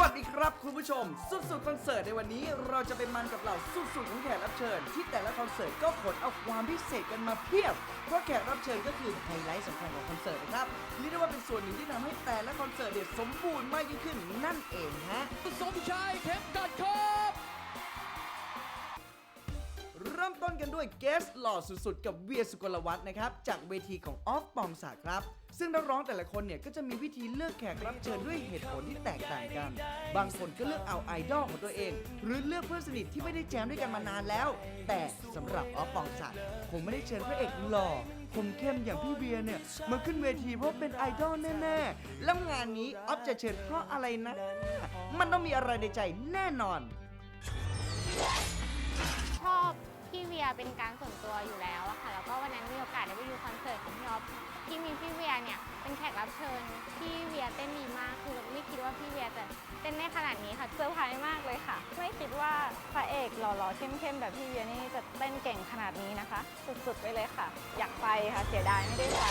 วัสดีครับคุณผู้ชม สุดสุดคอนเสิร์ตในวันนี้เราจะไปมันกับเหล่าสุดสุดของแขกรับเชิญ ที่แต่ละคอนเสิร์ตก็ขนเอาความพิเศษกันมาเพียบ เพราะแขกรับเชิญก็คือไฮไลท์สำคัญของคอนเสิร์ตนะครับเรียกได้ว่าเป็นส่วนหนึ่งที่ทำให้แต่ละคอนเสิร์ตเด็ดสมบูรณ์มากยิ่งขึ้นนั่นเองฮะสมชายเข็มกัดคอ กันด้วยเกสหล่อสุดๆ กับเวียสุกลวัฒน์นะครับ จากเวทีของออฟปองศักดิ์ครับ ซึ่งนักร้องแต่ละคนเนี่ย ก็จะมีวิธีเลือกแขกรับเชิญด้วยเหตุผลที่แตกต่างกัน บางคนก็เลือกเอาไอดอลของตัวเอง หรือเลือกเพื่อนสนิทที่ไม่ได้แจมด้วยกันมานานแล้ว แต่สำหรับออฟปองศักดิ์คงไม่ได้เชิญพระเอกหล่อคมเข้มอย่างพี่เวียเนี่ยมาขึ้นเวทีเพราะเป็นไอดอลแน่ๆแล้วงานนี้ออฟจะเชิญเพราะอะไรนะ มันต้องมีอะไรในใจแน่นอน เวียเป็นการส่วนตัวอยู่แล้วอะค่ะ แล้วก็วันนั้นมีโอกาสได้ไปดูคอนเสิร์ตของพี่ออฟที่มีพี่เวียเนี่ยเป็นแขกรับเชิญพี่เวียเต้นดีมากคือไม่คิดว่าพี่เวียจะเต้นได้ขนาดนี้ค่ะเซอร์ไพรส์มากเลยค่ะ ไม่คิดว่าพระเอกหล่อๆเข้มๆแบบพี่เวียนี่จะเต้นเก่งขนาดนี้นะคะ สุดๆไปเลยค่ะ อยากไปค่ะเสียดายไม่ได้ไป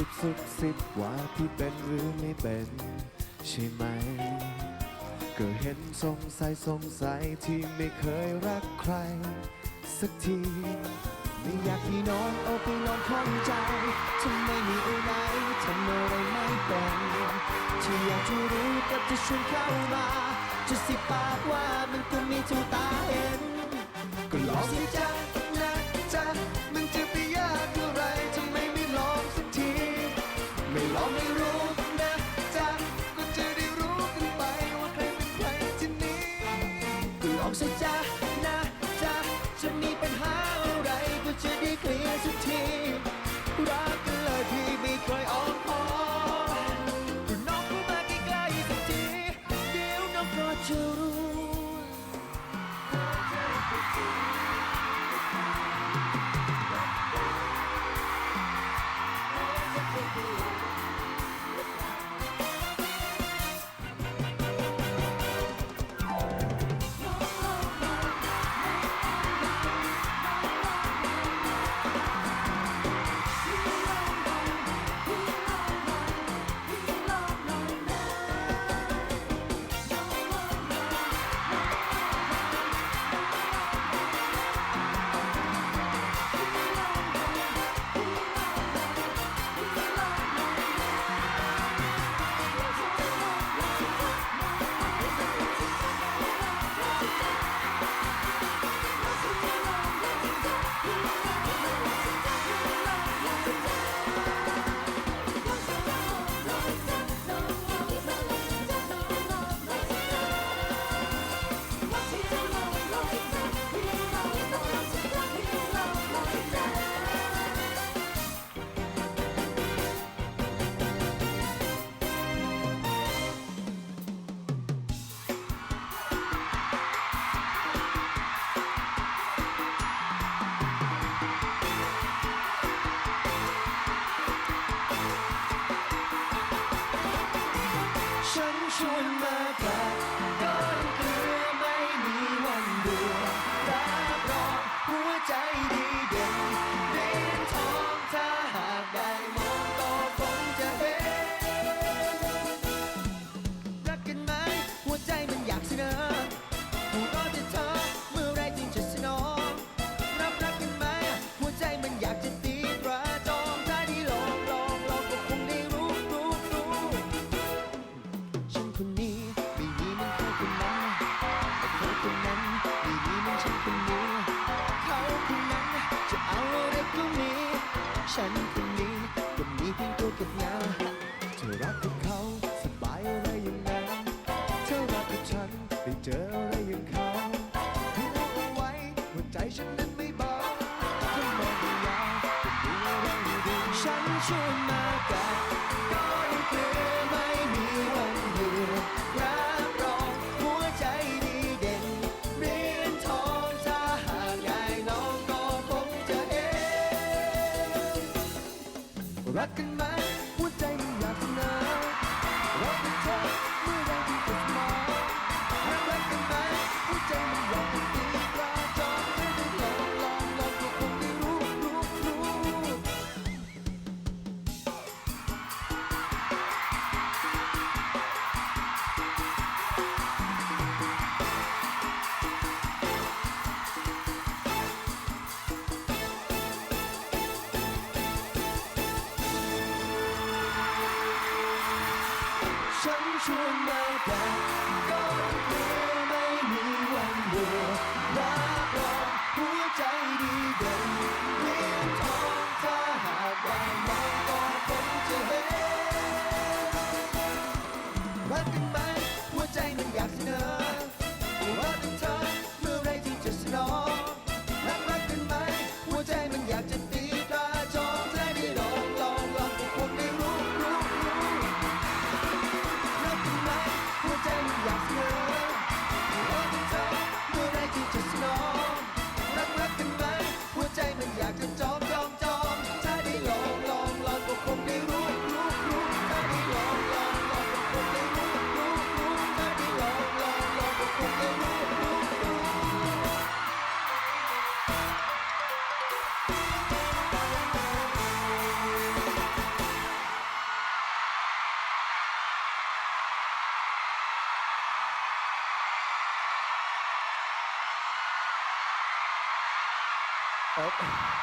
ซุบซิบซุบซิบว่าพี่เป็นหรือไม่เป็น ใช่ไหม ก็เห็นสงสัยสงสัยที่ไม่เคยรักใคร สักทีไม่อยากพี่น้องเอาไปนอนข้องใจทำไมมีอะไรทำอะไรไม่เป็นที่อยากจะรู้ก็จะชวนเข้ามาจะสิบปากว่ามันก็มีทุกตาเห็น ก็ลองสิจ๊ะ ก็ ฉันคนนี้ก็มีเพียงตัวกับงาเธอรักกับเขาสบายอะไรอย่างนั้นเธอรักกับฉันได้เจออะไรอย่างเขาดูเอาไว้ว่าใจฉันนั้นไม่เบาถ้ามองดูยาวก็มีอะไรอยู่ดีฉันชวน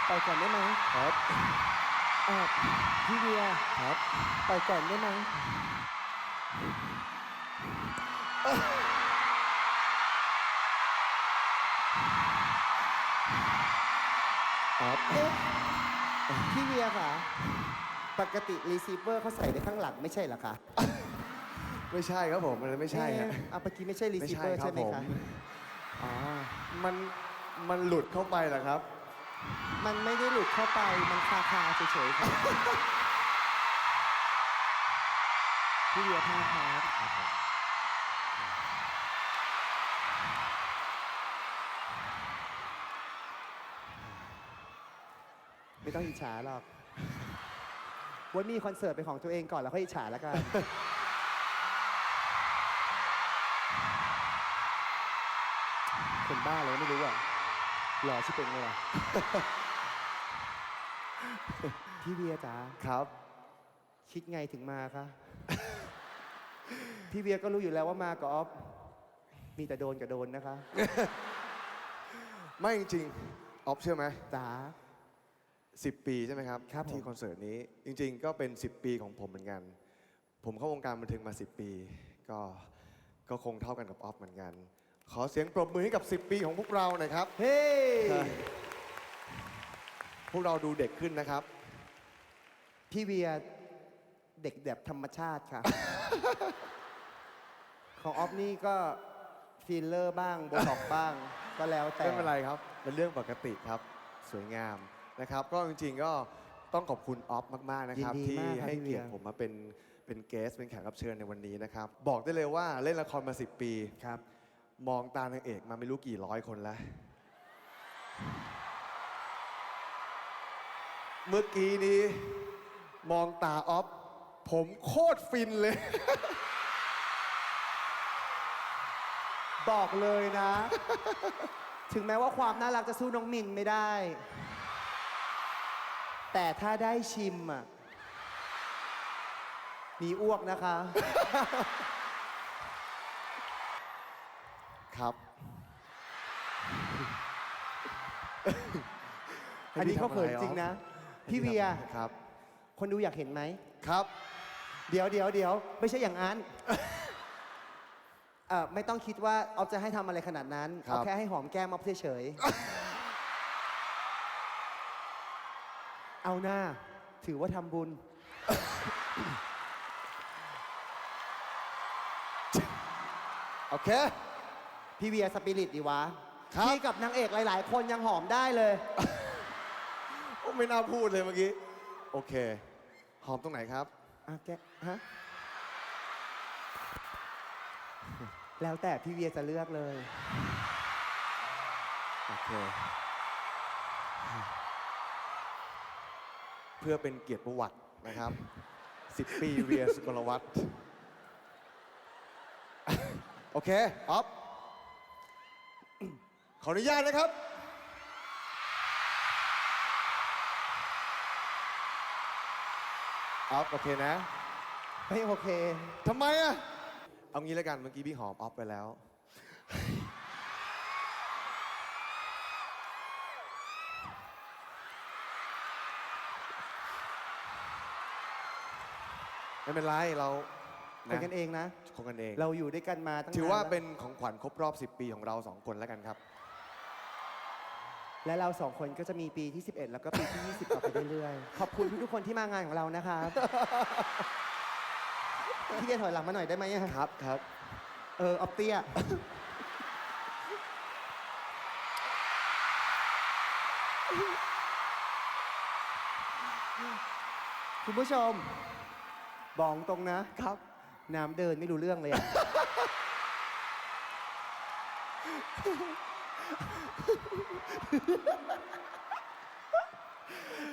ไปก่อนได้ไหมครับอ่าพี่เวียครับไปก่อนได้ไหมครับเอ๊ะพี่เวียค่ะ ปกติรีเซิเวอร์เขาใส่ไว้ข้างหลังไม่ใช่เหรอคะไม่ใช่ครับผมมันไม่ใช่ฮะ เอ๊ะอะเมื่อกี้ไม่ใช่รีไม่เซิใช่เวอร์ครัใช่บไหมผม คะ อ๋อ มันมันหลุดเข้าไปเหรอครับ มันไม่ได้หลุดเข้าไป มันคาคาๆเฉยๆค่ะพี่เวียผ้าครับไม่ต้องอิจฉาหรอกไวันมีคอนเสิร์ตเป็นของตัวเองก่อนแล้วค่อยอิจฉาแล้วกัน คนบ้าเลยไม่รู้อะหล่อชิบเป็นเลยว่ะ พี่เวียจ๋าครับ คิดไงถึงมาคะ พี่เวียก็รู้อยู่แล้วว่ามากับออฟมีแต่โดนกับโดนนะคะไม่จริงๆออฟเชื่อไหมจ๋าสิบปีใช่ไหมครับ ครับผม ที่คอนเสิร์ตนี้จริง ๆ ก็เป็น 10 ปีของผมเหมือนกัน ผมเข้าวงการบันเทิงมา 10 ปี ก็ก็คงเท่ากันกับออฟเหมือนกัน ขอเสียงปรบมือให้กับ 10 ปีของพวกเราหน่อยครับ เฮ้พ วกเราดูเด็กขึ้นนะครับ พี่เวียเด็กแบบธรรมชาติค่ะของออฟนี่ก็ฟิลเลอร์บ้างโบท็อกซ์บ้าง ก็แล้วแต่ ไม่เป็นไรครับ เป็นเรื่องปกติครับ สวยงามนะครับ ก็จริงๆก็ต้องขอบคุณออฟมากๆนะครับ ยินดีที่มากครับให้พี่เวีเกียยรติผมมาเป็นเป็นเกสเป็นแขกรับเชิญในวันนี้นะครับ บอกได้เลยว่าเล่นละครมา 10 ปี ครับ มองตานางเอกมาไม่รู้กี่ร้อยคนแล้ว เมื่อกี้นี้มองตาออฟผมโคตรฟินเลย บอกเลยนะ ถึงแม้ว่าความน่ารักจะสู้น้องมินไม่ได้ แต่ถ้าได้ชิมอะมีอ้วกนะคะ ครับ อันนี้เขาเขินจริงนะ พี่เวียครับ คนดูอยากเห็นไหมครับ เดี๋ยวเดี๋ยวเดี๋ยวไม่ใช่อย่างนั้นเอ่อไม่ต้องคิดว่าออฟจะให้ทำอะไรขนาดนั้นครับ เอาแค่ให้หอมแก้มออฟเฉยๆเอาหน้า ถือว่าทำบุญ โอเค พี่เวียสปิริตดีวะครับ พี่กับนางเอกหลาย ๆ คนยังหอมได้เลยโอ้ ไม่น่าพูดเลยเมื่อกี้ โอเค หอมตรงไหนครับอะแกฮะ แล้วแต่พี่เวียจะเลือกเลย โอเค เพื่อเป็นเกียรติประวัตินะครับ 10 ปีเวียสุกลวัฒน์โอเคออฟขออนุญาตนะครับ ออฟโอเคนะ ไม่โอเคทำไมอะเอางี้แล้วกันเมื่อกี้พี่หอมออฟไปแล้ว ไม่เป็นไรเราเป็นกันเองนะคนกันเอง เราอยู่ด้วยกันมาตั้งนานถือว่าแล้วเป็นของขวัญครบรอบ 10 ปีของเราสองคนแล้วกันครับ และเราสองคนก็จะมีปีที่ 11 แล้วก็ปีที่ 20 ต่อไปเรื่อยๆ ขอบคุณทุกๆคนที่มางานของเรานะครับพี่เวียถอยหลังมาหน่อยได้ไหมอะครับครับ เออออฟเตี้ยคุณผู้ชม บอกตรงนะครับ น้ำเดินไม่รู้เรื่องเลยอะ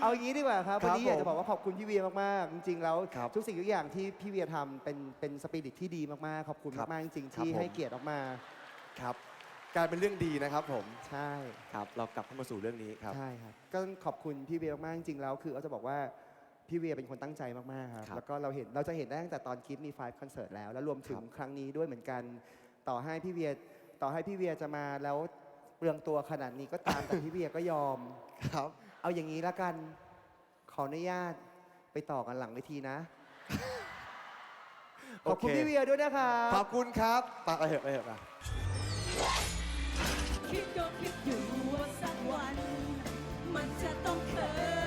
เอาอย่างนี้ดีกว่าครับ ครัวันบนี้อยากผมจะบอกว่าขอบคุณพี่เวียมาก ๆ จริง ๆ แล้วครับทุกสิ่งทุกอย่างที่พี่เวียทำเป็นเป็นสปิริตที่ดีมาก ๆ ขอบคุณครับมาก ๆ จริง ๆ ครับที่ผม ให้เกียรติออกมา ครับกลายเป็นเรื่องดีนะครับผมใช่ ครับเรากลับเข้ามาสู่เรื่องนี้ครับ ใช่ครับก็ขอบคุณพี่เวียมากๆจริงๆแล้วคือเอาจะบอกว่าพี่เวียเป็นคนตั้งใจมากๆครับครับแล้วก็เราเห็นเราจะเห็นได้ตั้งแต่ตอนคิดมีไฟคอนเสิร์ตแล้ว แล้วรวมถึงครับครั้งนี้ด้วยเหมือนกัน ต่อให้พี่เวียต่อให้พี่เวียจะมาแล้วเป ลืองตัวขนาดนี้ก็ตามแต่พี่เวียก็ยอม ครับ เอาอย่างนี้ละกัน ขออนุญาตไปต่อกันหลังเวทีนะ ขอบคุณโอเคพี่เวียด้วยนะคะขอบคุณครับไปไปเถอะไปเถอะไปคิดก็คิดอยู่ว่าสักวัน มันจะต้องเคย